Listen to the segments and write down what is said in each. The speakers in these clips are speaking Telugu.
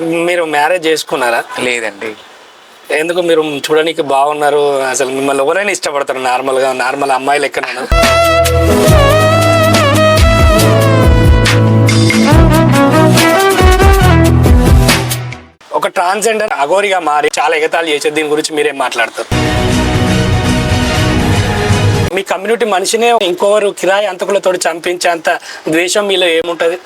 మీరు మ్యారేజ్ చేసుకున్నారా? లేదండి. ఎందుకు మీరు చూడడానికి బాగున్నారు? అసలు మిమ్మల్ని ఎవరైనా ఇష్టపడతారు నార్మల్గా నార్మల్ అమ్మాయిలు ఎక్కడైనా ఒక ట్రాన్స్జెండర్ అఘోరిగా మారి చాలా ఎగతాళి చేసే దీని గురించి మీరేం మాట్లాడతారు. మీ కమ్యూనిటీ మనిషినే ఇంకొకరు కిరాయి అంతకులతో చంపించేంత ద్వేషం మీలో ఏముంటది?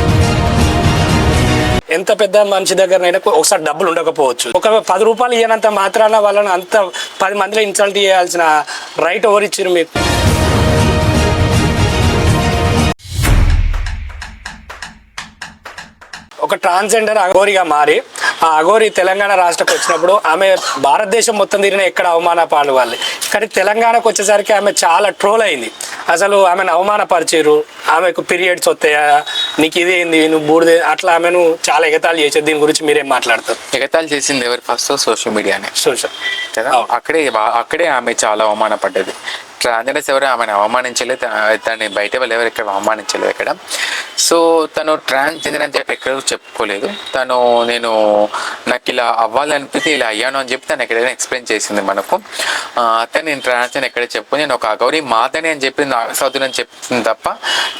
ఎంత పెద్ద మనిషి దగ్గరనైనా ఒకసారి డబ్బులు ఉండకపోవచ్చు. ఒక పది రూపాయలు ఇవ్వనంత మాత్రాన వాళ్ళని అంత పది మందిలో ఇన్సల్ట్ చేయాల్సిన రైట్ ఎవరిచ్చారు మీకు? ఒక ట్రాన్స్జెండర్ అఘోరిగా మారి ఆ అఘోరి తెలంగాణ రాష్ట్రకు వచ్చినప్పుడు ఆమె భారతదేశం మొత్తం తిరిగిన ఎక్కడ అవమాన పాడవాలి కానీ తెలంగాణకు వచ్చేసరికి ఆమె చాలా ట్రోల్ అయింది. అసలు ఆమెను అవమానపరిచారు ఆమెకు పీరియడ్స్ వస్తాయా? నీకు ఇదేంది నువ్వు బూడిదే అట్లా ఆమెను చాలా ఎగతాళి చేసేది దీని గురించి మీరేం మాట్లాడతారు? ఎగతాళి చేసింది ఎవరు? ఫస్ట్ సోషల్ మీడియానే. సోషల్. కదా. అక్కడే అక్కడే ఆమె చాలా అవమానపడ్డది. ట్రాన్స్జెండర్స్ ఎవరు? ఆమెను అవమానించలేదు తా- తనని బయట వాళ్ళు ఎవరు ఇక్కడ అవమానించలేదు ఇక్కడ సో తను ట్రాన్స్జెండర్ అని చెప్పి ఎక్కడ చెప్పుకోలేదు. తను నేను నాకు ఇలా అవ్వాలనిపిస్తే ఇలా అయ్యాను అని చెప్పి తను ఎక్కడైనా ఎక్స్ప్లెయిన్ చేసింది మనకు. అతను నేను ట్రాన్స్జెండర్ ఎక్కడ చెప్పు నేను ఒక అగౌరీ మాతని అని చెప్పి నాగసాధుని అని చెప్తుంది తప్ప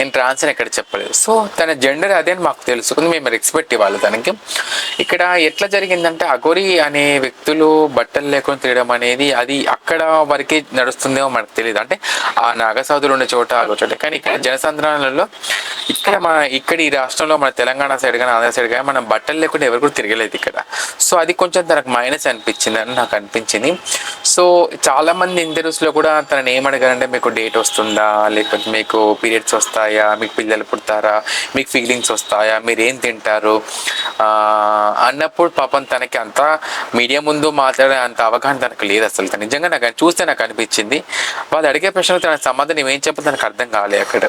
నేను ట్రాన్స్జెండర్ ఎక్కడ చెప్పలేదు. సో తన జెండర్ అదే అని మాకు తెలుసుకుంది. మేము రెస్పెక్ట్ ఇవ్వాలి తనకి. ఇక్కడ ఎట్లా జరిగిందంటే అగోరి అనే వ్యక్తులు బట్టలు లేకుండా తిరగడం అనేది అది అక్కడ వరకే నడుస్తుందేమో మనకు తెలియదు అంటే ఆ నాగసాధులు ఉన్న చోట ఆగో చోట కానీ ఇక్కడ జనసంద్రాలలో ఇక్కడ మన ఇక్కడ ఈ రాష్ట్రంలో మన తెలంగాణ సైడ్ కానీ ఆంధ్ర సైడ్ కానీ మనం బట్టలు లేకుండా ఎవరు కూడా తిరగలేదు ఇక్కడ. సో అది కొంచెం తనకు మైనస్ అనిపించింది అని నాకు అనిపించింది. సో చాలా మంది ఇంటర్వ్యూస్లో కూడా తనని ఏమడగారంటే మీకు డేట్ వస్తుందా? లేకపోతే మీకు పీరియడ్స్ వస్తాయా? మీకు పిల్లలు పుడతారా? మీకు ఫీలింగ్స్ వస్తాయా? మీరు ఏం తింటారు? అన్నప్పుడు పాపం తనకి అంత మీడియా ముందు మాట్లాడే అంత అవగాహన తనకు లేదు అసలు. నిజంగా నాకు చూస్తే నాకు అనిపించింది. వాళ్ళు అడిగే ప్రశ్నలు తన సంబంధం ఏం చెప్పదు తనకు అర్థం కాలే అక్కడ.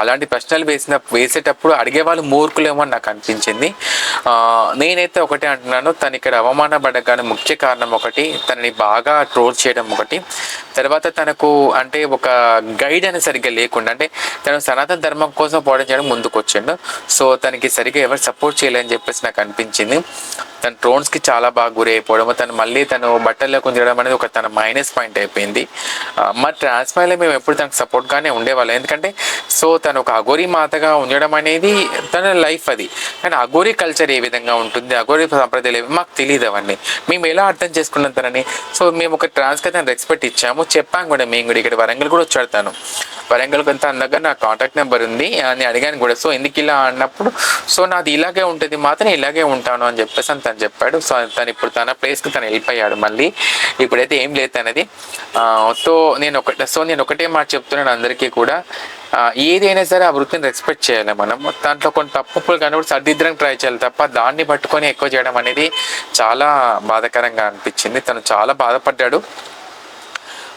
అలాంటి ప్రశ్నలు వేసిన వేసేటప్పుడు అడిగే వాళ్ళు మూర్ఖులేమో అని నాకు అనిపించింది. నేనైతే ఒకటే అంటున్నాను తను ఇక్కడ అవమానపడగానే ముఖ్య కారణం ఒకటి తనని బాగా ట్రోల్ చేయడం ఒకటి. తర్వాత తనకు అంటే ఒక గైడ్ అని సరిగ్గా లేకుండా అంటే తను సనాతన ధర్మం కోసం పోవడం చేయడం ముందుకు వచ్చిండు సో తనకి సరిగ్గా ఎవరు సపోర్ట్ చేయలేని చెప్పేసి నాకు అనిపించింది. తన ట్రోన్స్కి చాలా బాగా గురి తను మళ్ళీ తను బట్టల్లో కొంచెం అనేది ఒక తన మైనస్ పాయింట్ అయిపోయింది. మరి మా మేము ఎప్పుడు తనకు సపోర్ట్గానే ఉండేవాళ్ళం. ఎందుకంటే సో తను ఒక అఘోరి మాతగా ఉండడం అనేది తన లైఫ్ అది. కానీ అఘోరి కల్చర్ ఏ విధంగా ఉంటుంది అఘోరి సంప్రదాయాలు ఏవి మాకు తెలియదు అవన్నీ. మేము ఎలా అర్థం చేసుకున్నాం తనని? సో మేము ఒక ట్రాన్స్కి తను రెస్పెక్ట్ ఇచ్చాము. చెప్పాం కూడా మేము కూడా ఇక్కడ వరంగల్ కూడా వచ్చాడు తను. వరంగల్ కొంత అందగా నా కాంటాక్ట్ నెంబర్ ఉంది అని అడిగాను కూడా. సో ఎందుకు ఇలా అన్నప్పుడు సో నాది ఇలాగే ఉంటుంది మాత్రం ఇలాగే ఉంటాను అని చెప్పేసి అని తను చెప్పాడు. సో తను ఇప్పుడు తన ప్లేస్కి తను వెళ్ళిపోయాడు మళ్ళీ. ఇప్పుడైతే ఏం లేదు అనేది సో నేను ఒక సో నేను ఒకటే మాట చెప్తున్నాను అందరికీ కూడా. ఏదైనా సరే ఆ వృత్తిని రెస్పెక్ట్ చేయాలి మనం. దాంట్లో కొన్ని తప్పులు కనుక సర్దిద్దడానికి ట్రై చేయాలి తప్ప దాన్ని పట్టుకొని ఎక్కువ చేయడం అనేది చాలా బాధాకరంగా అనిపించింది. తను చాలా బాధపడ్డాడు.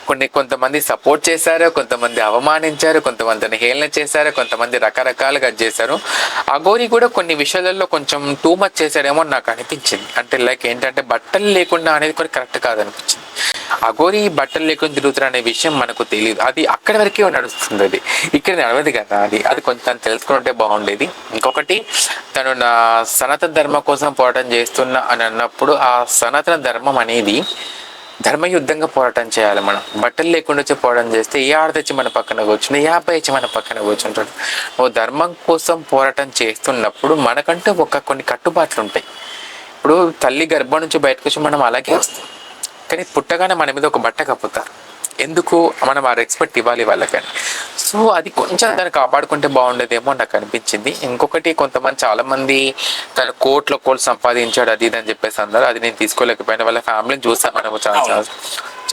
కొన్ని కొంతమంది సపోర్ట్ చేశారు కొంతమంది అవమానించారు కొంతమందిని హేళన చేశారు కొంతమంది రకరకాలుగా చేశారు. అగోరి కూడా కొన్ని విషయాలలో కొంచెం టూ మచ్ చేశాడేమో నాకు అనిపించింది. అంటే లైక్ ఏంటంటే బట్టలు లేకుండా అనేది కొన్ని కరెక్ట్ కాదనిపించింది. అగోరి బట్టలు లేకుండా తిరుగుతారు అనే విషయం మనకు తెలియదు. అది అక్కడి వరకే నడుస్తుంది అది. ఇక్కడ నడవదు కదా అది. అది కొంచెం తెలుసుకుంటే బాగుండేది. ఇంకొకటి తను నా సనాతన ధర్మం కోసం పోరాటం చేస్తున్నా అని అన్నప్పుడు ఆ సనాతన ధర్మం అనేది ధర్మయుద్ధంగా పోరాటం చేయాలి మనం. బట్టలు లేకుండా వచ్చి పోరాటం చేస్తే ఏ ఆడ తెచ్చి మన పక్కన కూర్చుని ఏ అబ్బాయి వచ్చి మన పక్కన కూర్చుంటాడు? ఓ ధర్మం కోసం పోరాటం చేస్తున్నప్పుడు మనకంటూ ఒక కొన్ని కట్టుబాట్లు ఉంటాయి. ఇప్పుడు తల్లి గర్భం నుంచి బయటకు వచ్చి మనం అలాగే వస్తాం. కానీ పుట్టగానే మన మీద ఒక బట్ట కప్పుతారు. ఎందుకు మనం ఆ రెస్పెక్ట్ ఇవ్వాలి వాళ్ళకని? సో అది కొంచెం దాన్ని కాపాడుకుంటే బాగుండేదేమో నాకు అనిపించింది. ఇంకొకటి కొంతమంది చాలా మంది తన కోట్ల కోట్లు సంపాదించాడు అది ఇది అని చెప్పేసి అన్నారు. అది నేను తీసుకోలేకపోయినా. వాళ్ళ ఫ్యామిలీని చూసాను మనము చాలా చాలా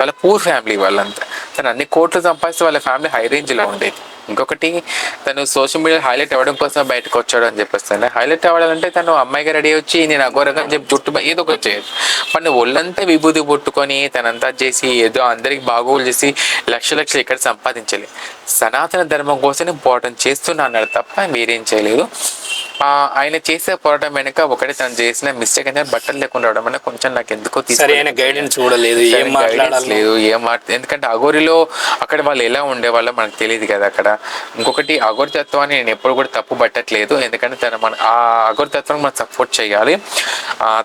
చాలా పూర్ ఫ్యామిలీ వాళ్ళంతా. తను అన్ని కోట్లు సంపాదిస్తే వాళ్ళ ఫ్యామిలీ హై రేంజ్లో ఉండేది. ఇంకొకటి తను సోషల్ మీడియా హైలైట్ అవ్వడం కోసం బయటకు వచ్చాడు అని చెప్పేస్తాను. హైలైట్ అవ్వాలంటే తను అమ్మాయిగా రెడీ వచ్చి నేను అఘోరంగా అని చెప్పి జుట్టు ఏదో ఒకటి చేయదు మన ఒళ్ళంతా విభూతి పుట్టుకొని తనంతా చేసి ఏదో అందరికి బాగోగులు చేసి లక్ష లక్షలు ఇక్కడ సంపాదించలేదు సనాతన ధర్మం కోసం పోవటం చేస్తున్నా అన్నాడు తప్ప మీరేం చేయలేదు. ఆయన చేసే పోరాటం వెనుక ఒకటి తను చేసిన మిస్టేక్ అంటే బట్టలు లేకుండా రావడం అనేది కొంచెం నాకు ఎందుకో. సరైన గైడెన్స్ చూడలేదు ఏం లేదు ఏం ఎందుకంటే అగోరిలో అక్కడ వాళ్ళు ఎలా ఉండేవాళ్ళో మనకు తెలియదు కదా అక్కడ. ఇంకొకటి అగోరి తత్వాన్ని నేను ఎప్పుడు కూడా తప్పు పట్టట్లేదు ఎందుకంటే తను మన ఆ అగోరి తత్వానికి మనం సపోర్ట్ చేయాలి.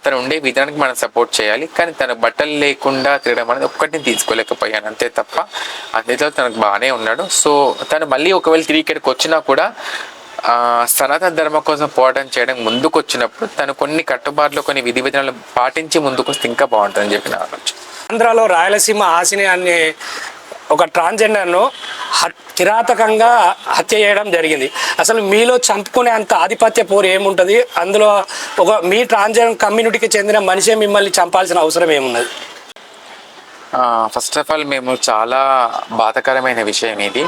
తను ఉండే విధానానికి మనం సపోర్ట్ చేయాలి కానీ తన బట్టలు లేకుండా తిరగడం అనేది ఒక్కటిని తీసుకోలేకపోయాను అంతే తప్ప. అందులో తనకు బాగానే ఉన్నాడు. సో తను మళ్ళీ ఒకవేళ ఇక్కడికి వచ్చినా కూడా సనాతన ధర్మం కోసం పోరాటం చేయడం ముందుకు వచ్చినప్పుడు తను కొన్ని కట్టుబాట్లు కొన్ని విధి విధానాలు పాటించి ముందుకు వస్తే ఇంకా బాగుంటుందని చెప్పి నా ఆలోచన. ఆంధ్రాలో రాయలసీమ హాసిని అనే ఒక ట్రాన్స్జెండర్ను హత్ కిరాతకంగా హత్య చేయడం జరిగింది. అసలు మీలో చంపుకునే అంత ఆధిపత్య పోరు ఏముంటుంది? అందులో ఒక మీ ట్రాన్స్జెండర్ కమ్యూనిటీకి చెందిన మనిషే మిమ్మల్ని చంపాల్సిన అవసరం ఏమున్నది? ఫస్ట్ ఆఫ్ ఆల్ మేము చాలా బాధకరమైన విషయం ఇది.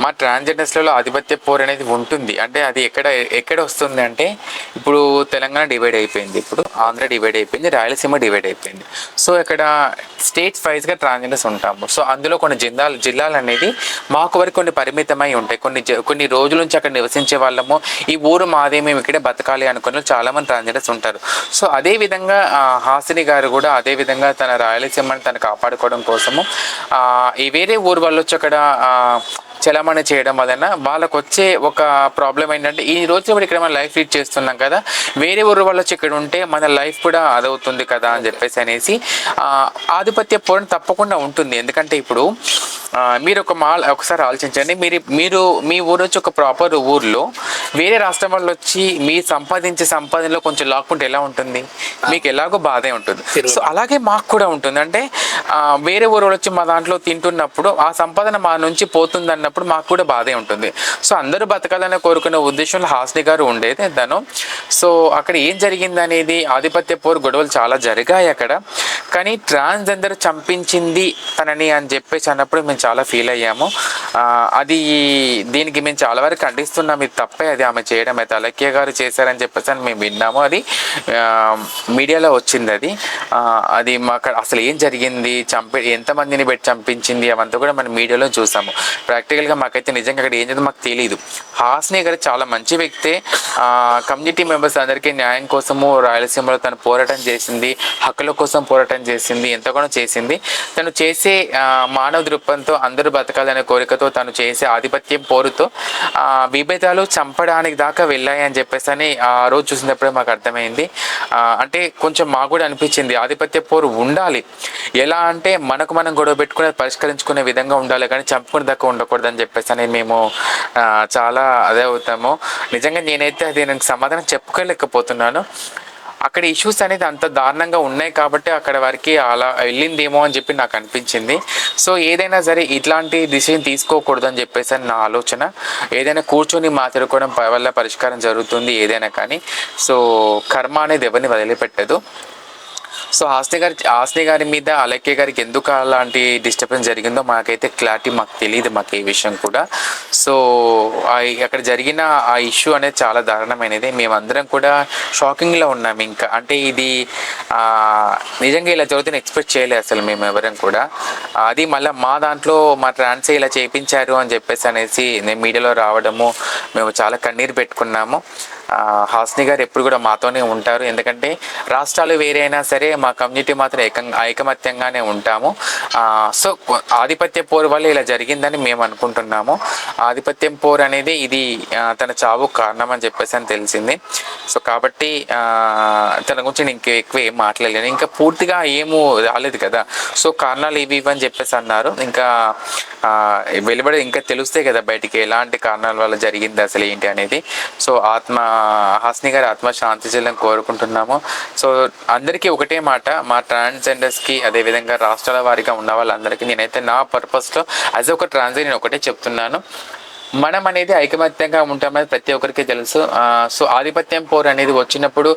మా ట్రాన్స్జెండర్స్లలో ఆధిపత్య పోరు అనేది ఉంటుంది. అంటే అది ఎక్కడ ఎక్కడ వస్తుంది అంటే ఇప్పుడు తెలంగాణ డివైడ్ అయిపోయింది. ఇప్పుడు ఆంధ్ర డివైడ్ అయిపోయింది రాయలసీమ డివైడ్ అయిపోయింది. సో ఇక్కడ స్టేట్స్ వైజ్గా ట్రాన్స్జెండర్స్ ఉంటాము. సో అందులో కొన్ని జిల్లాలు జిల్లాలు అనేది మాకు వరకు కొన్ని పరిమితమై ఉంటాయి. కొన్ని జ- కొన్ని రోజుల నుంచి అక్కడ నివసించే వాళ్ళము. ఈ ఊరు మాదే మేము ఇక్కడే బతకాలి అనుకున్న చాలామంది ట్రాన్స్జెండర్స్ ఉంటారు. సో అదే విధంగా హాసిని గారు కూడా అదే విధంగా తన రాయలసీమని తను కాపాడుకోవడం కోసము ఈ వేరే ఊరు వాళ్ళు వచ్చి అక్కడ చలామణి చేయడం వలన వాళ్ళకు వచ్చే ఒక ప్రాబ్లం ఏంటంటే ఈ రోజు మనం ఇక్కడ మనం లైఫ్ లీడ్ చేస్తున్నాం కదా. వేరే ఊరు వాళ్ళు వచ్చి ఇక్కడ ఉంటే మన లైఫ్ కూడా అదవుతుంది కదా అని చెప్పేసి అనేసి ఆధిపత్య పోరం తప్పకుండా ఉంటుంది. ఎందుకంటే ఇప్పుడు మీరు ఒక మా ఒకసారి ఆలోచించండి. మీరు మీరు మీ ఊరు వచ్చి ఒక ప్రాపర్ ఊర్లో వేరే రాష్ట్రం వాళ్ళు వచ్చి మీ సంపాదించే సంపాదనలో కొంచెం లాక్కుంటే ఎలా ఉంటుంది? మీకు ఎలాగో బాధే ఉంటుంది. సో అలాగే మాకు కూడా ఉంటుంది. అంటే వేరే ఊరు వచ్చి మా దాంట్లో తింటున్నప్పుడు ఆ సంపాదన మా నుంచి పోతుంది అన్నప్పుడు మాకు కూడా బాధే ఉంటుంది. సో అందరూ బతకాలని కోరుకునే ఉద్దేశంలో హాస్ని గారు ఉండేది తను. సో అక్కడ ఏం జరిగింది అనేది ఆధిపత్య పోరు గొడవలు చాలా జరిగాయి అక్కడ. కానీ ట్రాన్స్జెండర్ చంపించింది తనని అని చెప్పేసి అన్నప్పుడు మేము చాలా ఫీల్ అయ్యాము. అది దీనికి మేము చాలా వరకు ఖండిస్తున్నాం ఇది తప్పే అది ఆమె చేయడం అయితే అలక్య గారు చేశారని చెప్పేసి అని మేము విన్నాము. అది మీడియాలో వచ్చింది అది. అది మాకు అసలు ఏం జరిగింది? చంపి ఎంతమందిని పెట్టి చంపించింది? అవంతా కూడా మనం మీడియాలో చూసాము. ప్రాక్టీస్ ప్రాక్టికల్గా మాకైతే నిజంగా అక్కడ ఏం జరిగిందో మాకు తెలియదు హాస్ని గారు చాలా మంచి వ్యక్తే. కమ్యూనిటీ మెంబర్స్ అందరికీ న్యాయం కోసము రాయలసీమలో తను పోరాటం చేసింది హక్కుల కోసం పోరాటం చేసింది ఎంతగానో చేసింది. తను చేసే మానవ దృక్పథంతో అందరూ బతకాలనే కోరికతో తను చేసే ఆధిపత్యం పోరుతో విభేదాలు చంపడానికి దాకా వెళ్ళాయి అని చెప్పేసి అని ఆ రోజు చూసినప్పుడే మాకు అర్థమైంది. అంటే కొంచెం మాకు కూడా అనిపించింది ఆధిపత్య పోరు ఉండాలి. ఎలా అంటే మనకు మనం గొడవ పెట్టుకునే పరిష్కరించుకునే విధంగా ఉండాలి కానీ చంపుకునే దాకా ఉండకూడదు. అని చెప్పేసి అని మేము చాలా అదే అవుతాము. నిజంగా నేనైతే అది సమాధానం చెప్పుకోలేకపోతున్నాను. అక్కడ ఇష్యూస్ అనేది అంత దారుణంగా ఉన్నాయి కాబట్టి అక్కడ వరకు అలా వెళ్ళిందేమో అని చెప్పి నాకు అనిపించింది. సో ఏదైనా సరే ఇట్లాంటి డిసిషన్ తీసుకోకూడదు అని చెప్పేసి అని నా ఆలోచన. ఏదైనా కూర్చొని మాట్లాడుకోవడం వల్ల పరిష్కారం జరుగుతుంది ఏదైనా కానీ. సో కర్మ అనేది ఎవరిని వదిలిపెట్టదు. సో హాస్ని గారి హాస్ని గారి మీద అలక్య గారికి ఎందుకు అలాంటి డిస్టర్బెన్స్ జరిగిందో మాకైతే క్లారిటీ మాకు తెలియదు మాకు ఈ విషయం కూడా. సో అక్కడ జరిగిన ఆ ఇష్యూ అనేది చాలా దారుణమైనది. మేమందరం కూడా షాకింగ్లో ఉన్నాం ఇంకా. అంటే ఇది నిజంగా ఇలా జరుగుతుంది ఎక్స్పెక్ట్ చేయలేదు అసలు మేము ఎవరం కూడా. అది మళ్ళీ మా దాంట్లో మా ట్రాన్స్ ఇలా చేయించారు అని చెప్పేసి అనేసి నేను మీడియాలో రావడము మేము చాలా కన్నీరు పెట్టుకున్నాము. హాస్ని గారు ఎప్పుడు కూడా మాతోనే ఉంటారు. ఎందుకంటే రాష్ట్రాలు వేరైనా సరే మా కమ్యూనిటీ మాత్రం ఏకం ఐకమత్యంగానే ఉంటాము. సో ఆధిపత్య పోరు వల్ల ఇలా జరిగిందని మేము అనుకుంటున్నాము. ఆధిపత్యం పోరు అనేది ఇది తన చావు కారణం అని చెప్పేసి అని తెలిసింది. సో కాబట్టి తన గురించి నేను ఇంక ఎక్కువ ఏం మాట్లాడలేను. ఇంకా పూర్తిగా ఏమూ రాలేదు కదా. సో కారణాలు ఇవి ఇవి అని చెప్పేసి అన్నారు. ఇంకా వెలువడి ఇంకా తెలుస్తే కదా బయటికి ఎలాంటి కారణాల వల్ల జరిగింది అసలు ఏంటి అనేది. సో ఆత్మ హాస్ని గారి ఆత్మ శాంతి చేయాలని కోరుకుంటున్నాము. సో అందరికీ ఒకటే మాట మా ట్రాన్స్జెండర్స్కి అదేవిధంగా రాష్ట్రాల వారిగా ఉన్న వాళ్ళందరికీ నేనైతే నా పర్పస్లో యాజ్ ఒక ట్రాన్స్జెండర్ నేను ఒకటే చెప్తున్నాను. మనం అనేది ఐకమత్యంగా ఉంటామని ప్రతి ఒక్కరికి తెలుసు. సో ఆధిపత్యం పోరు అనేది వచ్చినప్పుడు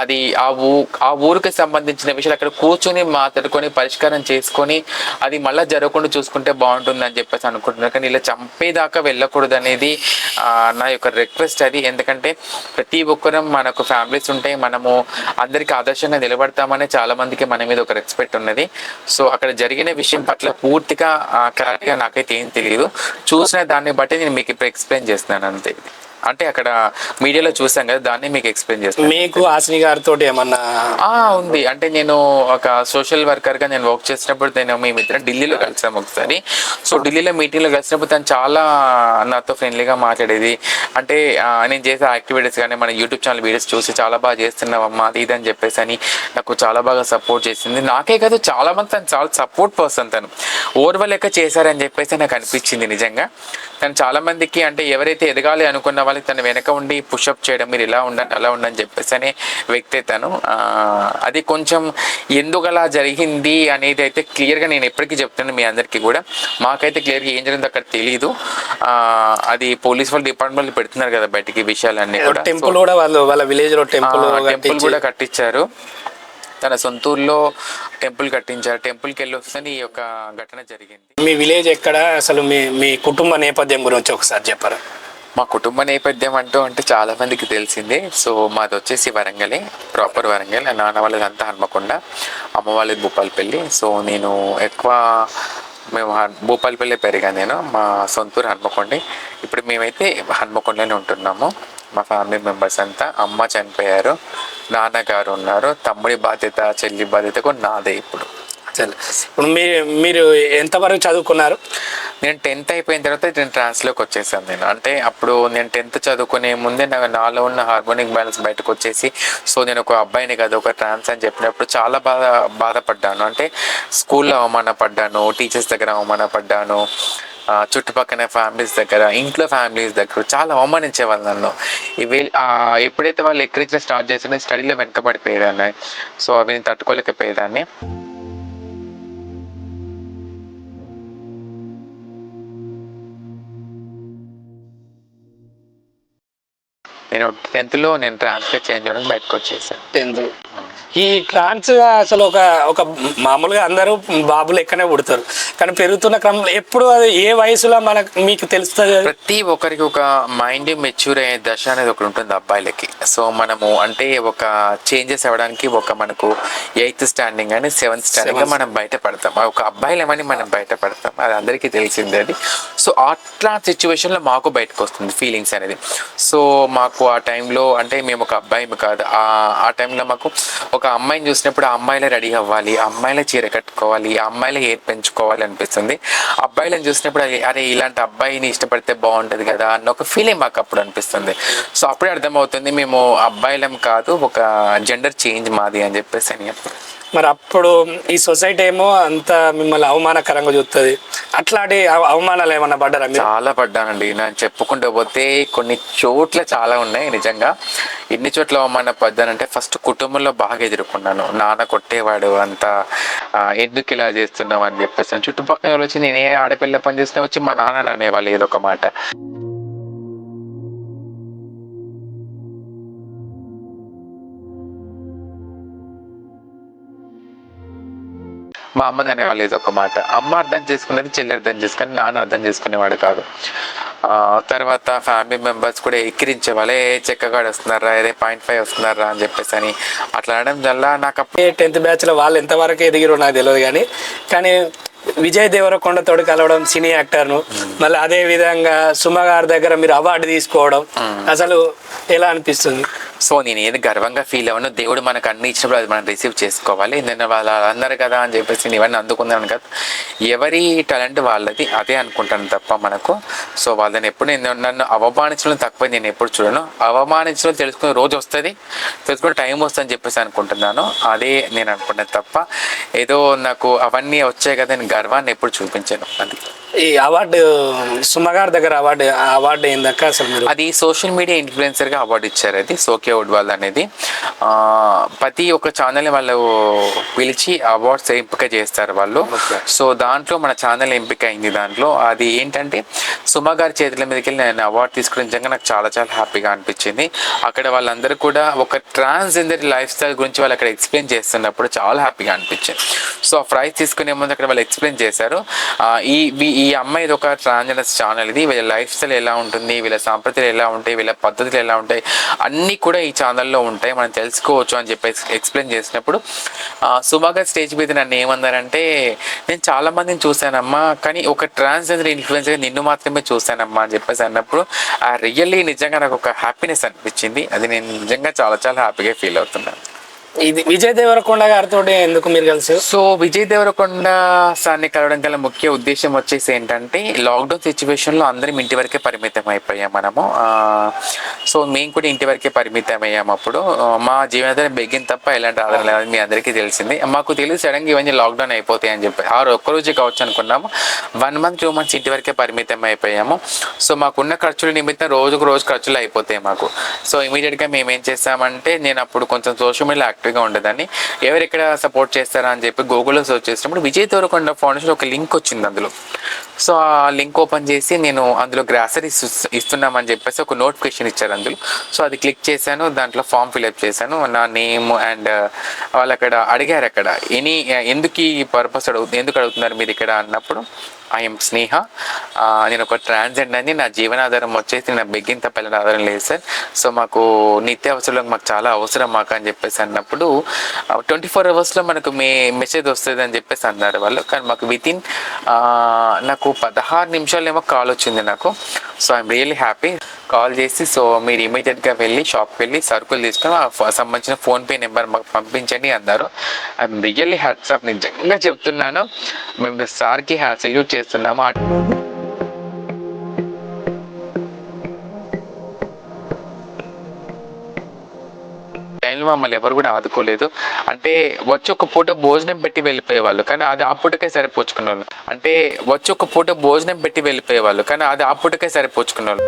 అది ఆ ఊ ఆ ఊరికి సంబంధించిన విషయాలు అక్కడ కూర్చొని మాట్లాడుకొని పరిష్కారం చేసుకొని అది మళ్ళీ జరగకుండా చూసుకుంటే బాగుంటుంది అని చెప్పేసి అనుకుంటున్నాను కానీ ఇలా చంపేదాకా వెళ్ళకూడదు అనేది నా యొక్క రిక్వెస్ట్ అది. ఎందుకంటే ప్రతి ఒక్కరం మనకు ఫ్యామిలీస్ ఉంటాయి మనము అందరికీ ఆదర్శంగా నిలబడతామని చాలా మందికి మన మీద ఒక రెస్పెక్ట్ ఉన్నది. సో అక్కడ జరిగిన విషయం పట్ల పూర్తిగా క్లారిటీగా నాకైతే ఏం తెలియదు చూసిన దాన్ని బట్టి నేను మీకు ఇప్పుడు ఎక్స్ప్లెయిన్ చేస్తున్నాను అంతే. అంటే అక్కడ మీడియాలో చూసాం కదా దాన్ని మీకు ఎక్స్ప్లెయిన్ చేస్తాను మీకు హాసిని గారితో ఏమన్నా ఉంది. అంటే నేను ఒక సోషల్ వర్కర్గా నేను వర్క్ చేసినప్పుడు నేను మేమిద్దరం ఢిల్లీలో కలిసాం ఒకసారి. సో ఢిల్లీలో మీటింగ్లో కలిసినప్పుడు తను చాలా నాతో ఫ్రెండ్లీగా మాట్లాడేది. అంటే నేను చేసే యాక్టివిటీస్ కానీ మన యూట్యూబ్ ఛానల్ వీడియోస్ చూసి చాలా బాగా చేస్తున్నావమ్మా అది ఇది అని చెప్పేసి అని నాకు చాలా బాగా సపోర్ట్ చేసింది. నాకే కాదు చాలా మంది తను చాలా సపోర్ట్ పర్సన్ తను. ఓర్వలేక చేశారని చెప్పేసి నాకు అనిపించింది నిజంగా. తను చాలా మందికి అంటే ఎవరైతే ఎదగాలి అనుకున్న వాళ్ళకి తను వెనక ఉండి పుషప్ చేయడం మీరు ఇలా ఉండండి అలా ఉండండి చెప్పేసి అనే వ్యక్తి తను అది కొంచెం ఎందుకు అలా జరిగింది అనేది అయితే క్లియర్గా నేను ఎప్పటికీ చెప్తాను మీ అందరికీ కూడా. మాకైతే క్లియర్గా ఏం జరిగిందో అక్కడ తెలియదు అది పోలీస్ వాళ్ళ డిపార్ట్మెంట్ పెడుతున్నారు కదా బయటికి విషయాలన్నీ కూడా. టెంపుల్ కూడా వాళ్ళు వాళ్ళ విలేజ్లో టెంపుల్ టెంపుల్ కూడా కట్టించారు. తన సొంతూరులో టెంపుల్ కట్టించారు. టెంపుల్కి వెళ్ళి వస్తే ఈ యొక్క ఘటన జరిగింది. మీ విలేజ్ ఎక్కడ? అసలు మీ మీ కుటుంబ నేపథ్యం గురించి ఒకసారి చెప్పరా? మా కుటుంబ నేపథ్యం అంటూ అంటే చాలా మందికి తెలిసిందే. సో మాది వచ్చేసి వరంగలే ప్రాపర్ వరంగల్. నాన్న వాళ్ళది అంతా హన్మకొండ అమ్మ వాళ్ళది భూపాలపల్లి. సో నేను ఎక్కువ మేము భూపాలపల్లి పెరిగాను నేను. మా సొంతూరు హన్మకొండ. ఇప్పుడు మేమైతే హన్మకొండలోనే ఉంటున్నాము. మా ఫ్యామిలీ మెంబర్స్ అంతా. అమ్మ చనిపోయారు నాన్నగారు ఉన్నారు. తమ్ముడి బాధ్యత చెల్లి బాధ్యత కూడా నాదే ఇప్పుడు. అసలు. ఇప్పుడు మీరు మీరు ఎంతవరకు చదువుకున్నారు? నేను టెన్త్ అయిపోయిన తర్వాత నేను ట్రాన్స్లోకి వచ్చేసాను నేను. అంటే అప్పుడు నేను టెన్త్ చదువుకునే ముందే నాకు నాలో ఉన్న హార్మోనిక్ బ్యాలెన్స్ బయటకు వచ్చేసి సో నేను ఒక అబ్బాయిని కదా ఒక ట్రాన్స్ అని చెప్పినప్పుడు చాలా బాధ బాధపడ్డాను. అంటే స్కూల్లో అవమానపడ్డాను టీచర్స్ దగ్గర అవమానపడ్డాను పడ్డాను చుట్టుపక్కల ఫ్యామిలీస్ దగ్గర ఇంట్లో ఫ్యామిలీస్ దగ్గర చాలా అవమానించేవాళ్ళు నన్ను. ఇవి ఎప్పుడైతే వాళ్ళు ఎక్కడికి స్టార్ట్ చేసినా స్టడీలో వెనకబడిపోయేదాన్ని. సో అవి నేను తట్టుకోలేకపోయేదాన్ని. నేను టెన్త్లో నేను ట్రాన్స్ఫర్ చేంజ్ చేయడానికి బయటకు వచ్చేసాను టెన్త్. ఈ ట్రాన్స్ అసలు ఒక ఒక మామూలుగా అందరూ బాబులు ఎక్కనే పుడతారు. కానీ పెరుగుతున్న క్రమంలో ఎప్పుడు అది ఏ వయసులో మనకు మీకు తెలుస్తుంది? ప్రతి ఒక్కరికి ఒక మైండ్ మెచ్యూర్ అయ్యే దశ అనేది ఒకటి ఉంటుంది అబ్బాయిలకి. సో మనము అంటే ఒక చేంజెస్ అవ్వడానికి ఒక మనకు ఎయిత్ స్టాండింగ్ అని సెవెంత్ స్టాండింగ్. మనం బయటపడతాం. ఒక అబ్బాయిలేమని మనం బయటపడతాం. అది అందరికీ తెలిసిందే అది. సో అట్లా సిచ్యువేషన్లో మాకు బయటకు వస్తుంది ఫీలింగ్స్ అనేది. సో మాకు ఆ టైంలో అంటే మేము ఒక అబ్బాయి కాదు. ఆ ఆ టైంలో మాకు ఒక అమ్మాయిని చూసినప్పుడు ఆ అమ్మాయిలే రెడీ అవ్వాలి అమ్మాయిలే చీర కట్టుకోవాలి ఆ అమ్మాయిలే హెయిర్ పెంచుకోవాలి అనిపిస్తుంది. అబ్బాయిలను చూసినప్పుడు అరే ఇలాంటి అబ్బాయిని ఇష్టపడితే బాగుంటుంది కదా అన్న ఒక ఫీలింగ్ మాకు అప్పుడు అనిపిస్తుంది. సో అప్పుడే అర్థమవుతుంది మేము అబ్బాయిలం కాదు ఒక జెండర్ చేంజ్ మాది అని చెప్పేసి అని మరి అప్పుడు ఈ సొసైటీ ఏమో అంత మిమ్మల్ని అవమానకరంగా చూస్తుంది అట్లాంటి అవ- అవమానాలు ఏమన్నా పడ్డారా చాలా పడ్డానండి. నేను చెప్పుకుంటూ పోతే కొన్ని చోట్ల చాలా ఉన్నాయి నిజంగా. ఎన్ని చోట్ల అవమాన పడ్డానంటే ఫస్ట్ కుటుంబంలో బాగా ఎదుర్కొన్నాను. నాన్న కొట్టేవాడు అంతా ఎందుకు ఇలా చేస్తున్నావు అని చెప్పేసి చుట్టుపక్కల వచ్చి నేను ఏ ఆడపిల్ల పని చేసినా వచ్చి మా నాన్న అనేవాళ్ళు ఏదో ఒక మాట. మా అమ్మని అనేవాళ్ళు ఏదో ఒక మాట. అమ్మ అర్థం చేసుకునేది చెల్లి అర్థం చేసుకుని నాన్న అర్థం చేసుకునేవాడు కాదు. ఆ, తర్వాత ఫ్యామిలీ మెంబర్స్ కూడా ఎక్కిరించే వాళ్ళే చెక్కగాడు వస్తున్నారా ఏదే పాయింట్ ఫైవ్ వస్తున్నారా అని చెప్పేసి అని అట్లా అనడం వల్ల నాకు అప్పుడు టెన్త్ బ్యాచ్లో వాళ్ళు ఎంతవరకు ఎదిగిరో నాకు తెలియదు కానీ కానీ విజయ్ దేవరకొండ తోడు కలవడం సినీ యాక్టర్ను మళ్ళీ అదే విధంగా సుమ గారి దగ్గర మీరు అవార్డు తీసుకోవడం అసలు ఎలా అనిపిస్తుంది? సో నేను ఏది గర్వంగా ఫీల్ అవ్వను. దేవుడు మనకు అన్ని ఇచ్చినప్పుడు అది మనం రిసీవ్ చేసుకోవాలి. నేను వాళ్ళు అన్నారు కదా అని చెప్పేసి నేను ఇవన్నీ అందుకున్నాను కదా. ఎవరి టాలెంట్ వాళ్ళది అదే అనుకుంటాను తప్ప మనకు. సో వాళ్ళని ఎప్పుడు నేను నన్ను అవమానించడం తక్కువ నేను ఎప్పుడు చూడను. అవమానించడం తెలుసుకునే రోజు వస్తుంది. తెలుసుకునే టైం వస్తుంది అని చెప్పేసి అనుకుంటున్నాను. అదే నేను అనుకుంటాను తప్ప ఏదో నాకు అవన్నీ వచ్చాయి కదా నేను గర్వాన్ని ఎప్పుడు చూపించాను. అది. ఈ అవార్డు సుమ గారి దగ్గర అవార్డు అవార్డు ఏందక్క అసలు అది సోషల్ మీడియా ఇన్ఫ్లుయెన్సర్గా అవార్డు ఇచ్చారు అది. సోకే ఉడ్వాల్ అనేది ఆ, ప్రతి ఒక్క ఛానల్ వాళ్ళు పిలిచి అవార్డ్స్ ఎంపిక చేస్తారు వాళ్ళు. సో దాంట్లో మన ఛానల్ ఎంపిక అయింది దాంట్లో. అది ఏంటంటే సుమ గారి చేతుల మీదకి వెళ్ళి నేను అవార్డు తీసుకుని నిజంగా నాకు చాలా చాలా హ్యాపీగా అనిపించింది. అక్కడ వాళ్ళందరూ కూడా ఒక ట్రాన్స్జెండర్ లైఫ్ స్టైల్ గురించి వాళ్ళు అక్కడ ఎక్స్ప్లెయిన్ చేస్తున్నప్పుడు చాలా హ్యాపీగా అనిపించింది. సో ఆ ప్రైజ్ తీసుకునే ముందు అక్కడ వాళ్ళు ఎక్స్ప్లెయిన్ చేశారు. ఈ ఈ అమ్మాయిది ఒక ట్రాన్స్జెండర్స్ ఛానల్ ఇది. వీళ్ళ లైఫ్ స్టైల్ ఎలా ఉంటుంది వీళ్ళ సాంప్రదాయాలు ఎలా ఉంటాయి వీళ్ళ పద్ధతులు ఎలా ఉంటాయి అన్నీ కూడా ఈ ఛానల్లో ఉంటాయి మనం తెలుసుకోవచ్చు అని చెప్పేసి ఎక్స్ప్లెయిన్ చేసినప్పుడు ఆ, స్టేజ్ మీద నన్ను ఏమన్నారంటే నేను చాలా మందిని చూశానమ్మా కానీ ఒక ట్రాన్స్జెండర్ ఇన్ఫ్లుయెన్స్గా నిన్ను మాత్రమే చూశానమ్మా అని చెప్పేసి అన్నప్పుడు ఆ రియల్లీ నిజంగా నాకు ఒక హ్యాపీనెస్ అనిపించింది. అది నేను నిజంగా చాలా చాలా హ్యాపీగా ఫీల్ అవుతున్నాను. ఇది విజయ్ దేవరకొండ గారితో ఎందుకు మీరు కలిసి సో విజయ్ దేవరకొండ సార్ని కలవడం గల ముఖ్య ఉద్దేశం వచ్చేసి ఏంటంటే లాక్డౌన్ సిచ్యువేషన్లో అందరం ఇంటి వరకే పరిమితం అయిపోయాం మనము. సో మేము కూడా ఇంటి వరకే పరిమితం అయ్యాము అప్పుడు. మా జీవనధారం బెగ్గిన తప్ప ఎలాంటి ఆధారం లేదని మీ అందరికీ తెలిసింది. మాకు తెలిసి సడన్గా ఇవన్నీ లాక్డౌన్ అయిపోతాయి అని చెప్పి ఆ ఒక్కరోజు కావచ్చు అనుకున్నాము. వన్ మంత్ టూ మంత్స్ ఇంటి వరకే పరిమితం అయిపోయాము. సో మాకున్న ఖర్చుల నిమిత్తం రోజుకు రోజు ఖర్చులు అయిపోతాయి మాకు. సో ఇమీడియట్గా మేము ఏం చేస్తామంటే నేను అప్పుడు కొంచెం సోషల్ మీడియా యాక్టివ్గా ఉండేదాన్ని. ఎవరు ఎక్కడ సపోర్ట్ చేస్తారా అని చెప్పి గూగుల్లో సెర్చ్ చేసినప్పుడు విజయ్ దేవరకొండ ఫౌండేషన్ ఒక లింక్ వచ్చింది అందులో. సో ఆ లింక్ ఓపెన్ చేసి నేను అందులో గ్రాసరీస్ ఇస్తున్నామని చెప్పేసి ఒక నోటిఫికేషన్ ఇచ్చారు అందులో. సో అది క్లిక్ చేశాను దాంట్లో ఫామ్ ఫిల్అప్ చేశాను. నా నేమ్ అండ్ uh, వాళ్ళు అక్కడ అడిగారు అక్కడ ఎనీ ఎందుకు ఈ పర్పస్ అడుగు ఎందుకు అడుగుతున్నారు మీరు ఇక్కడ? అన్నప్పుడు ఐఎమ్ స్నేహ. నేను ఒక ట్రాన్స్జెండర్ అని నా జీవనాధారం వచ్చేసి నా బెగ్గింత పిల్లల ఆధారం లేదు సార్. సో మాకు నిత్యావసరాలు మాకు చాలా అవసరం మాకు అని చెప్పేసి అన్నప్పుడు ట్వంటీ ఫోర్ అవర్స్లో మనకు మే మెసేజ్ వస్తుంది అని చెప్పేసి అన్నారు వాళ్ళు. కానీ మాకు వితిన్ నాకు పదహారు నిమిషాలు ఏమో కాల్ వచ్చింది నాకు. So I'm really happy. Call చేసి సో మీరు ఇమీడియట్గా వెళ్ళి షాప్కి వెళ్ళి సరుకులు తీసుకొని ఆ సంబంధించిన ఫోన్పే నెంబర్ మాకు పంపించండి అన్నారు. ఐఎమ్ రియల్లీ హ్యాట్స్ ఆఫ్ నిజంగా చెప్తున్నాను. మేము సార్కి హ్యాట్స్ యూజ్ చేస్తున్నాము? టైంలో మమ్మల్ని ఎవరు కూడా ఆదుకోలేదు. అంటే వచ్చి ఒక పూట భోజనం పెట్టి వెళ్ళిపోయేవాళ్ళు. కానీ అది ఆ పూటకే సరిపోచుకునే వాళ్ళు అంటే వచ్చి ఒక పూట భోజనం పెట్టి వెళ్ళిపోయేవాళ్ళు. కానీ అది ఆ పూటకే సరిపోచుకునే వాళ్ళు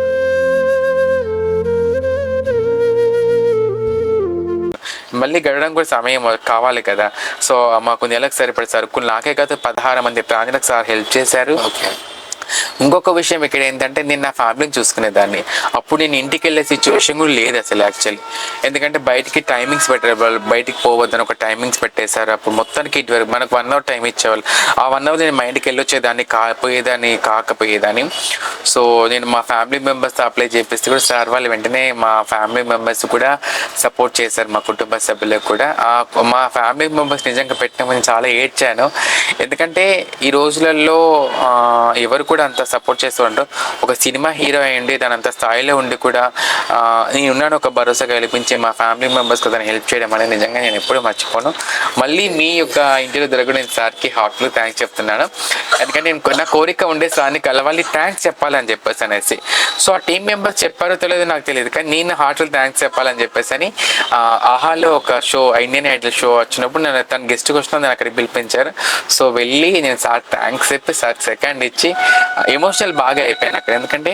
మళ్ళీ గడవడం కూడా సమయం కావాలి కదా. సో మాకు నెలకు సరిపడే సరుకులు నాకే కాదు పదహారు మంది ప్రాంతాలకు సార్ హెల్ప్ చేశారు. ఓకే. ఇంకొక విషయం ఇక్కడ ఏంటంటే నేను నా ఫ్యామిలీని చూసుకునేదాన్ని. అప్పుడు నేను ఇంటికి వెళ్ళే సిచ్యువేషన్ కూడా లేదు అసలు యాక్చువల్లీ ఎందుకంటే బయటికి టైమింగ్స్ పెట్టారు వాళ్ళు. బయటికి పోవద్దని ఒక టైమింగ్స్ పెట్టేశారు. అప్పుడు మొత్తానికి ఇటువరకు మనకు వన్ అవర్ టైం ఇచ్చేవాళ్ళు. ఆ వన్ అవర్ నేను మా ఇంటికి వెళ్ళొచ్చేదాన్ని కాకపోయేదాన్ని కాకపోయేదాన్ని. సో నేను మా ఫ్యామిలీ మెంబర్స్ అప్లై చేపిస్తే కూడా సార్ వాళ్ళు వెంటనే మా ఫ్యామిలీ మెంబర్స్ కూడా సపోర్ట్ చేశారు. మా కుటుంబ సభ్యులకు కూడా. మా ఫ్యామిలీ మెంబర్స్ నిజంగా పెట్టినామని చాలా ఏడ్చాను. ఎందుకంటే ఈ రోజులలో ఎవరు కూడా అంత సపోర్ట్ చేస్తూ ఒక సినిమా హీరో అయ్యండి దాని అంత స్థాయిలో ఉండి కూడా నేను ఉన్నాను ఒక భరోసా కల్పించి మా ఫ్యామిలీ మెంబర్స్కి దాన్ని హెల్ప్ చేయడం అనేది నిజంగా నేను ఎప్పుడూ మర్చిపోను. మళ్ళీ మీ యొక్క ఇంటర్వ్యూ దొరకడం నేను సార్కి హార్ట్లో థ్యాంక్స్ చెప్తున్నాను. ఎందుకంటే నేను నా కోరిక ఉండే సార్ని కలవాలి థ్యాంక్స్ చెప్పాలని చెప్పేసి అనేసి. సో ఆ టీం మెంబర్స్ చెప్పారో తెలియదు నాకు తెలియదు కానీ నేను హార్ట్లో థ్యాంక్స్ చెప్పాలని చెప్పేసి అని ఆహాలో ఒక షో ఇండియన్ ఐడల్ షో వచ్చినప్పుడు నేను తన గెస్ట్కి వచ్చిన నేను అక్కడికి పిలిపించారు. సో వెళ్ళి నేను సార్ థ్యాంక్స్ చెప్పి సార్ సెకండ్ ఇచ్చి ఎమోషనల్ బాగా అయిపోయాను అక్కడ. ఎందుకంటే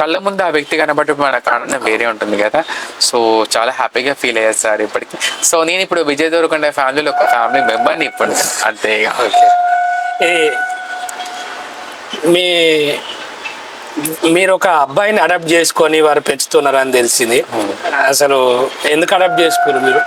కళ్ళ ముందు ఆ వ్యక్తి కనబడి మనకు ఆనందం వేరే ఉంటుంది కదా. సో చాలా హ్యాపీగా ఫీల్ అయ్యారు సార్ ఇప్పటికి. సో నేను ఇప్పుడు విజయ్ దేవరకొండ ఫ్యామిలీలో ఒక ఫ్యామిలీ మెంబర్ని ఇప్పుడు అంతే ఓకే. మీ మీరు ఒక అబ్బాయిని అడాప్ట్ చేసుకొని వారు పెంచుతున్నారని తెలిసింది. అసలు ఎందుకు అడాప్ట్ చేసుకున్నారు మీరు?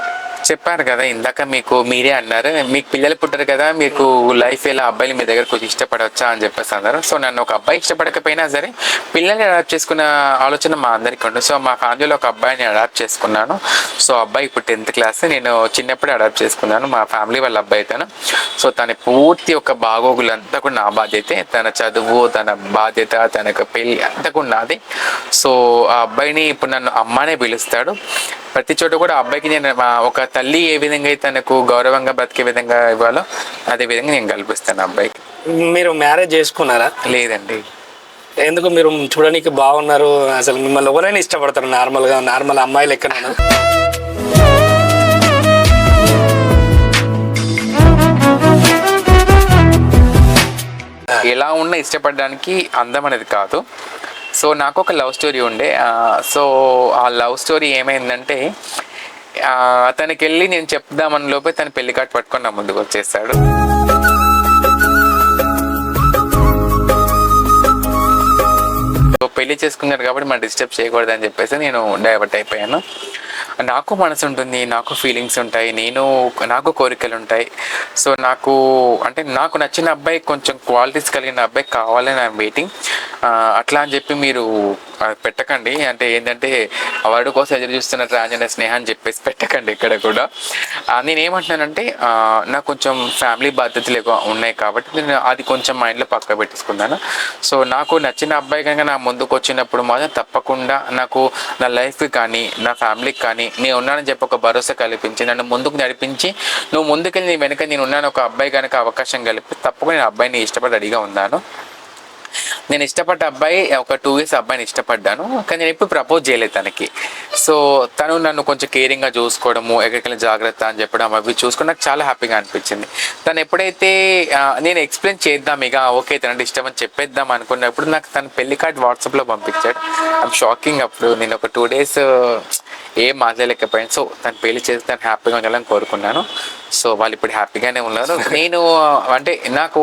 చెప్పారు కదా ఇందాక మీకు మీరే అన్నారు మీకు పిల్లలు పుట్టారు కదా మీకు లైఫ్ ఎలా అబ్బాయిలు మీ దగ్గర కొంచెం ఇష్టపడవచ్చా అని చెప్పేసి అన్నారు. సో నన్ను ఒక అబ్బాయి ఇష్టపడకపోయినా సరే పిల్లల్ని అడాప్ట్ చేసుకున్న ఆలోచన మా అందరికీ ఉంది సో మా ఫ్యామిలీలో ఒక అబ్బాయిని అడాప్ట్ చేసుకున్నాను. సో అబ్బాయి ఇప్పుడు టెన్త్ క్లాస్ నేను చిన్నప్పుడే అడాప్ట్ చేసుకున్నాను. మా ఫ్యామిలీ వాళ్ళ అబ్బాయి తను. సో తన పూర్తి ఒక బాగోగులంతా కూడా నా బాధ్యతే. తన చదువు తన బాధ్యత తన పెళ్ళి అంతా కూడా నాది. సో ఆ అబ్బాయిని ఇప్పుడు నన్ను అమ్మనే పిలుస్తాడు. ప్రతి చోట కూడా అబ్బాయికి నేను ఒక తల్లి ఏ విధంగా అయితే తనకు గౌరవంగా బ్రతికే విధంగా ఇవ్వాలో అదే విధంగా నేను కల్పిస్తాను అబ్బాయికి. మీరు మ్యారేజ్ చేసుకున్నారా? లేదండి. ఎందుకు మీరు చూడడానికి బాగున్నారు? అసలు మిమ్మల్ని ఎవరైనా ఇష్టపడతారు నార్మల్గా నార్మల్ అమ్మాయిలు ఎక్కడైనా? ఎలా ఉన్నా ఇష్టపడడానికి అందం అనేది కాదు. సో నాకు ఒక లవ్ స్టోరీ ఉండే. సో ఆ లవ్ స్టోరీ ఏమైందంటే అతనికి వెళ్ళి నేను చెప్దామని లోపే తన పెళ్ళి కార్డు పట్టుకొని నా ముందుకు వచ్చేసాడు సో పెళ్ళి చేసుకున్నారు కాబట్టి మనం డిస్టర్బ్ చేయకూడదు అని చెప్పేసి నేను డైవర్ట్ అయిపోయాను. నాకు మనసు ఉంటుంది నాకు ఫీలింగ్స్ ఉంటాయి నేను నాకు కోరికలు ఉంటాయి సో నాకు అంటే నాకు నచ్చిన అబ్బాయి కొంచెం క్వాలిటీస్ కలిగిన అబ్బాయి కావాలని ఐఎమ్ వెయిటింగ్ అట్లా అని చెప్పి మీరు పెట్టకండి. అంటే ఏంటంటే వాడు కోసం ఎదురు చూస్తున్న ట్రాన్జెండర్ స్నేహ అని చెప్పేసి పెట్టకండి ఇక్కడ కూడా. నేను ఏమంటున్నానంటే నాకు కొంచెం ఫ్యామిలీ బాధ్యతలు ఎక్కువ ఉన్నాయి కాబట్టి నేను అది కొంచెం మైండ్లో పక్క పెట్టేసుకున్నాను. సో నాకు నచ్చిన అబ్బాయి కనుక నా ముందుకు వచ్చినప్పుడు మాత్రం తప్పకుండా నాకు నా లైఫ్కి కానీ నా ఫ్యామిలీకి కానీ నేను ఉన్నానని చెప్పి ఒక భరోసా కల్పించి నన్ను ముందుకు నడిపించి నువ్వు ముందుకెళ్ళి నీ వెనక నేను ఉన్నాను ఒక అబ్బాయి కనుక అవకాశం కలిపి తప్పకుండా నేను అబ్బాయిని ఇష్టపడి రెడీగా ఉన్నాను. నేను ఇష్టపడ్డ అబ్బాయి ఒక టూ ఇయర్స్ అబ్బాయిని ఇష్టపడ్డాను కానీ నేను ఎప్పుడు ప్రపోజ్ చేయలేదు తనకి. సో తను నన్ను కొంచెం కేరింగ్గా చూసుకోవడము ఎక్కడికెళ్ళి జాగ్రత్త అని చెప్పడం అవి చూసుకుని నాకు చాలా హ్యాపీగా అనిపించింది. తను ఎప్పుడైతే నేను ఎక్స్ప్లెయిన్ చేద్దాం ఇక ఓకే తనంటే ఇష్టం అని చెప్పేద్దాం అనుకున్నప్పుడు నాకు తన పెళ్ళి కార్డ్ వాట్సాప్లో పంపించాడు. ఐమ్ షాకింగ్ అప్పుడు నేను ఒక టూ డేస్ ఏం మాట్లాడలేకపోయాను సో తను పెళ్ళి చేసి తను హ్యాపీగా ఉండాలని కోరుకున్నాను. సో వాళ్ళు ఇప్పుడు హ్యాపీగానే ఉన్నారు. నేను అంటే నాకు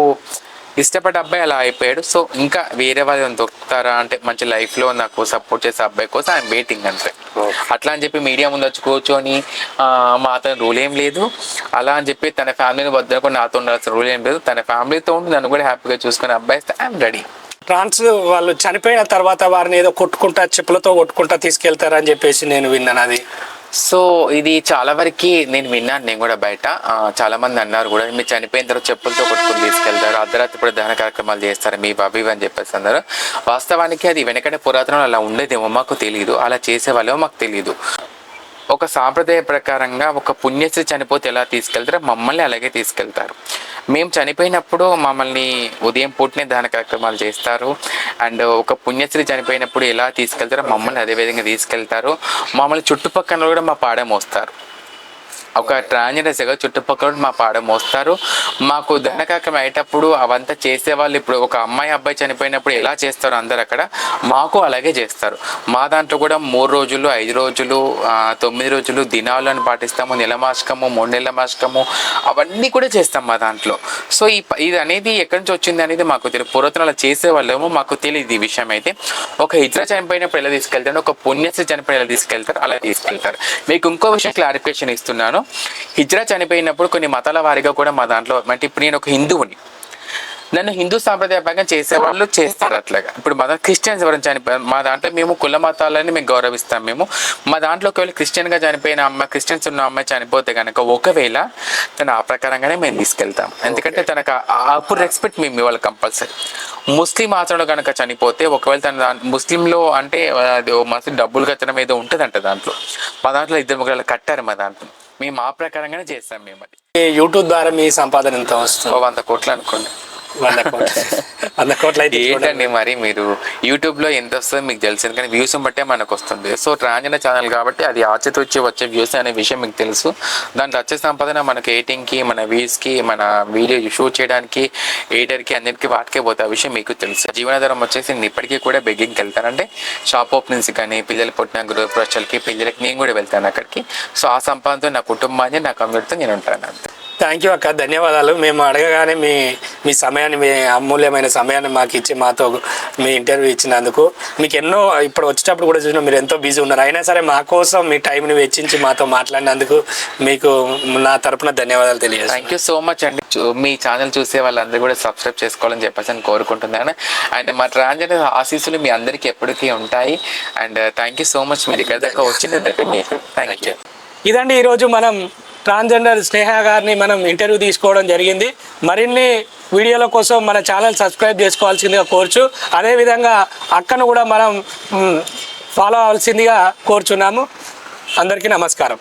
ఇష్టపడ్డ అబ్బాయి అలా అయిపోయాడు. సో ఇంకా వేరే వాళ్ళు దొరుకుతారా? అంటే మంచి లైఫ్లో నాకు సపోర్ట్ చేసే అబ్బాయి కోసం ఐఎమ్ వెయిటింగ్ అంతే. అట్లా అని చెప్పి మీడియా ముందు వచ్చి కూర్చొని మా అతను రూల్ ఏం లేదు. అలా అని చెప్పి తన ఫ్యామిలీని వద్దనుకొని నాతో ఉండాల్సిన రూల్ ఏం లేదు. తన ఫ్యామిలీతో ఉండి నన్ను కూడా హ్యాపీగా చూసుకునే అబ్బాయి ఐఎమ్ రెడీ ట్రాన్స్ వాళ్ళు చనిపోయిన తర్వాత వారిని ఏదో కొట్టుకుంటా చెప్పులతో కొట్టుకుంటా తీసుకెళ్తారని చెప్పేసి నేను విన్నాను అది. సో ఇది చాలా వరకు నేను విన్నాను నేను కూడా బయట. చాలా మంది అన్నారు కూడా మీరు చనిపోయిన తర్వాత చెప్పులతో కొట్టుకుని తీసుకెళ్తారు అర్ధరాత్రి కూడా దహన కార్యక్రమాలు చేస్తారు మీ బాబీ అని చెప్పేసి అన్నారు. వాస్తవానికి అది వెనకటి పురాతనంలో అలా ఉండేదేమో మాకు తెలియదు అలా చేసేవాళ్ళేమో మాకు తెలియదు ఒక సాంప్రదాయ ప్రకారంగా ఒక పుణ్యశ్రీ చనిపోతే ఎలా తీసుకెళ్తారో మమ్మల్ని అలాగే తీసుకెళ్తారు. మేము చనిపోయినప్పుడు మమ్మల్ని ఉదయం పూటనే దాన కార్యక్రమాలు చేస్తారు. అండ్ ఒక పుణ్యశ్రీ చనిపోయినప్పుడు ఎలా తీసుకెళ్తారో మమ్మల్ని అదే విధంగా తీసుకెళ్తారు. మమ్మల్ని చుట్టుపక్కల కూడా మా పాడ మోస్తారు. ఒక ట్రాన్జెండర్స్గా చుట్టుపక్కల మా పాడ మోస్తారు. మాకు ధనకాకం అయ్యేటప్పుడు అవంతా చేసేవాళ్ళు ఇప్పుడు ఒక అమ్మాయి అబ్బాయి చనిపోయినప్పుడు ఎలా చేస్తారు అందరు అక్కడ? మాకు అలాగే చేస్తారు. మా దాంట్లో కూడా మూడు రోజులు ఐదు రోజులు తొమ్మిది రోజులు దినాలను పాటిస్తాము. నెల మాసకము మూడు నెలల మాసకము అవన్నీ కూడా చేస్తాం మా దాంట్లో. సో ఈ ప- ఇది అనేది ఎక్కడి నుంచి వచ్చింది అనేది మాకు తెలియదు పురాతనలో చేసేవాళ్ళేమో మాకు తెలియదు ఈ విషయం అయితే. ఒక ఇతర చనిపోయినప్పుడు ఎలా తీసుకెళ్తారు? ఒక పుణ్యశ్రీ చనిపోయిన ఎలా తీసుకెళ్తారు? అలా తీసుకెళ్తారు. మీకు ఇంకో విషయం క్లారిఫికేషన్ ఇస్తున్నాను. హిజ్రా చనిపోయినప్పుడు కొన్ని మతాల వారిగా కూడా మా దాంట్లో అంటే ఇప్పుడు నేను ఒక హిందువుని. నన్ను హిందూ సాంప్రదాయపరంగా చేసేవాళ్ళు చేస్తారు అట్లాగా. ఇప్పుడు మా క్రిస్టియన్స్ ఎవరైనా చనిపోయారు మా దాంట్లో మేము కుల మతాలని మేము గౌరవిస్తాం మేము. మా దాంట్లో ఒకవేళ క్రిస్టియన్గా చనిపోయిన అమ్మాయి క్రిస్టియన్స్ ఉన్న అమ్మాయి చనిపోతే కనుక ఒకవేళ తను ఆ ప్రకారంగానే మేము తీసుకెళ్తాం. ఎందుకంటే తనకు అప్పుడు రెస్పెక్ట్ మేము ఇవ్వాలి కంపల్సరీ. ముస్లిం ఆచరణలో కనుక చనిపోతే ఒకవేళ తన ముస్లింలో అంటే మస్తు డబ్బులు కట్టడం ఏదో ఉంటుందంట దాంట్లో. మా దాంట్లో ఇద్దరు ముగ్గురు కట్టారు మా దాంట్లో. మేము ఆ ప్రకారంగానే చేస్తాం మేము అది. యూట్యూబ్ ద్వారా మీ సంపాదన ఎంత వస్తుంది? వంద కోట్లు అనుకోండి. వంద కోట్లు వంద కోట్లు అయితే చూడండి. ఏంటండి మరి మీరు యూట్యూబ్లో ఎంత వస్తుందో మీకు తెలుసు. కానీ వ్యూస్ బట్టే మనకు వస్తుంది. సో ట్రాంజన ఛానల్ కాబట్టి అది ఆచత వచ్చి వచ్చే వ్యూస్ అనే విషయం మీకు తెలుసు. దాంట్లో వచ్చే సంపాదన మనకి ఎయిటింగ్కి మన వ్యూస్కి మన వీడియో షూట్ చేయడానికి ఎడిటర్కి అన్నిటికీ వాటికే పోతే ఆ విషయం మీకు తెలుసు. జీవనాధారం వచ్చేసి నేను ఇప్పటికీ కూడా బెగ్గింగ్కి వెళ్తానంటే షాప్ ఓపెనింగ్స్ కానీ పిల్లలు పుట్టిన గృహప్రవేశాలకి పిల్లలకి నేను కూడా వెళ్తాను అక్కడికి. సో ఆ సంపాదనతో నా కుటుంబాన్ని నా కమ్యూనిటీతో నేను ఉంటాను. అంతే థ్యాంక్ యూ అక్క. ధన్యవాదాలు. మేము అడగగానే మీ మీ సమయాన్ని మీ అమూల్యమైన సమయాన్ని మాకు ఇచ్చి మాతో మీ ఇంటర్వ్యూ ఇచ్చినందుకు మీకు ఎన్నో ఇప్పుడు వచ్చేటప్పుడు కూడా చూసినా మీరు ఎంతో బిజీ ఉన్నారు. అయినా సరే మా కోసం మీ టైంని వెచ్చించి మాతో మాట్లాడినందుకు మీకు నా తరపున ధన్యవాదాలు తెలియజేస్తాను థ్యాంక్ యూ సో మచ్ అండి. మీ ఛానల్ చూసే వాళ్ళందరూ కూడా సబ్స్క్రైబ్ చేసుకోవాలని చెప్పేసి అని కోరుకుంటున్నాను. అండ్ మా ట్రాన్జెండర్ ఆశీస్సులు మీ అందరికీ ఎప్పటికీ ఉంటాయి. And thank you so much మీరు ఇక్కడ దాకా వచ్చినందుకు థ్యాంక్ యూ ఇదండి ఈరోజు మనం ట్రాన్స్జెండర్ స్నేహ గారిని మనం ఇంటర్వ్యూ తీసుకోవడం జరిగింది. మరిన్ని వీడియోల కోసం మన ఛానల్ సబ్స్క్రైబ్ చేసుకోవాల్సిందిగా కోరుచు. అదేవిధంగా అక్కను కూడా మనం ఫాలో అవ్వాల్సిందిగా కోరుచున్నాము. అందరికీ నమస్కారం.